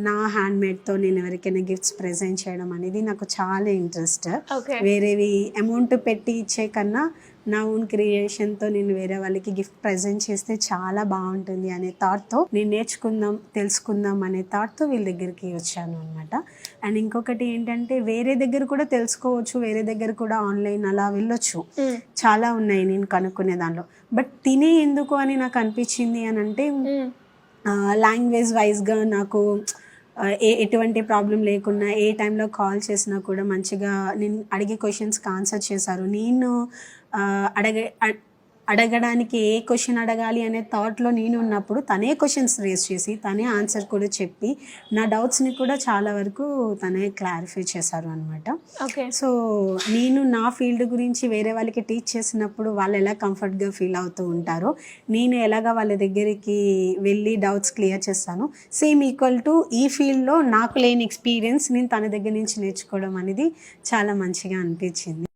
నా హ్యాండ్ మేడ్తో నేను ఎవరికైనా గిఫ్ట్స్ ప్రెజెంట్ చేయడం అనేది నాకు చాలా ఇంట్రెస్ట్ వేరేవి అమౌంట్ పెట్టి ఇచ్చే కన్నా నా ఓన్ క్రియేషన్తో నేను వేరే వాళ్ళకి గిఫ్ట్ ప్రజెంట్ చేస్తే చాలా బాగుంటుంది అనే థాట్తో నేను నేర్చుకుందాం తెలుసుకుందాం అనే థాట్తో వీళ్ళ దగ్గరికి వచ్చాను అనమాట అండ్ ఇంకొకటి ఏంటంటే వేరే దగ్గర కూడా తెలుసుకోవచ్చు వేరే దగ్గర కూడా ఆన్లైన్ అలా వెళ్ళొచ్చు. చాలా ఉన్నాయి నేను కనుక్కునే దానిలో బట్ తినే ఎందుకు అని నాకు అనిపించింది అని అంటే లాంగ్వేజ్ వైజ్గా నాకు ఎటువంటి ప్రాబ్లం లేకున్నా ఏ టైంలో కాల్ చేసినా కూడా మంచిగా నేను అడిగే క్వశ్చన్స్కి ఆన్సర్ చేశారు. నేను అడగే అడగడానికి ఏ క్వశ్చన్ అడగాలి అనే థాట్లో నేను ఉన్నప్పుడు తనే క్వశ్చన్స్ రేస్ చేసి తనే ఆన్సర్ కూడా చెప్పి నా డౌట్స్ని కూడా చాలా వరకు తనే క్లారిఫై చేశారు అనమాట ఓకే సో నేను నా ఫీల్డ్ గురించి వేరే వాళ్ళకి టీచ్ చేసినప్పుడు వాళ్ళు ఎలా కంఫర్ట్గా ఫీల్ అవుతూ ఉంటారో నేను ఎలాగ వాళ్ళ దగ్గరికి వెళ్ళి డౌట్స్ క్లియర్ చేస్తాను సేమ్ ఈక్వల్ టు ఈ ఫీల్డ్లో నాకు లేని ఎక్స్పీరియన్స్ నేను తన దగ్గర నుంచి నేర్చుకోవడం అనేది చాలా మంచిగా అనిపించింది.